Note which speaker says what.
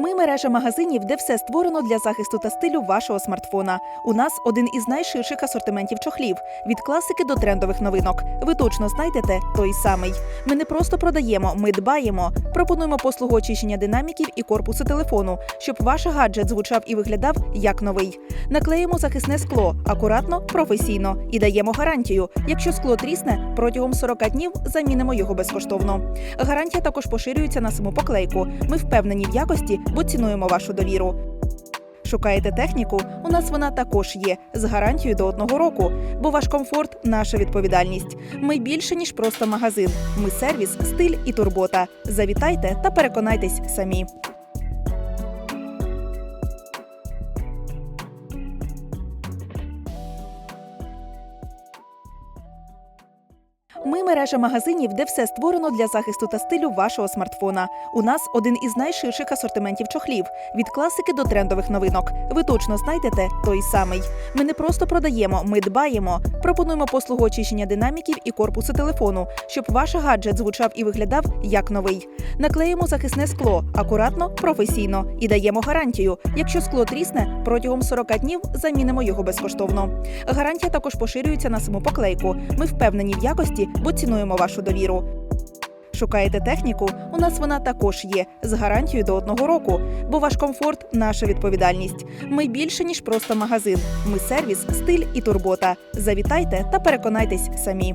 Speaker 1: Ми мережа магазинів, де все створено для захисту та стилю вашого смартфона. У нас один із найширших асортиментів чохлів від класики до трендових новинок. Ви точно знайдете той самий. Ми не просто продаємо, ми дбаємо. Пропонуємо послугу очищення динаміків і корпусу телефону, щоб ваш гаджет звучав і виглядав як новий. Наклеїмо захисне скло акуратно, професійно і даємо гарантію. Якщо скло трісне, протягом 40 днів замінимо його безкоштовно. Гарантія також поширюється на саму поклейку. Ми впевнені в якості, бо цінуємо вашу довіру. Шукаєте техніку? У нас вона також є з гарантією до одного року, бо ваш комфорт наша відповідальність. Ми більше ніж просто магазин. Ми сервіс, стиль і турбота. Завітайте та переконайтесь самі. Ми мережа магазинів, де все створено для захисту та стилю вашого смартфона. У нас один із найширших асортиментів чохлів від класики до трендових новинок. Ви точно знайдете той самий. Ми не просто продаємо, ми дбаємо. Пропонуємо послугу очищення динаміків і корпусу телефону, щоб ваш гаджет звучав і виглядав як новий. Наклеїмо захисне скло акуратно, професійно і даємо гарантію. Якщо скло трісне, протягом 40 днів замінимо його безкоштовно. Гарантія також поширюється на саму поклейку. Ми впевнені в якості, бо цінуємо вашу довіру. Шукаєте техніку? У нас вона також є з гарантією до одного року, бо ваш комфорт наша відповідальність. Ми більше ніж просто магазин. Ми сервіс, стиль і турбота. Завітайте та переконайтесь самі.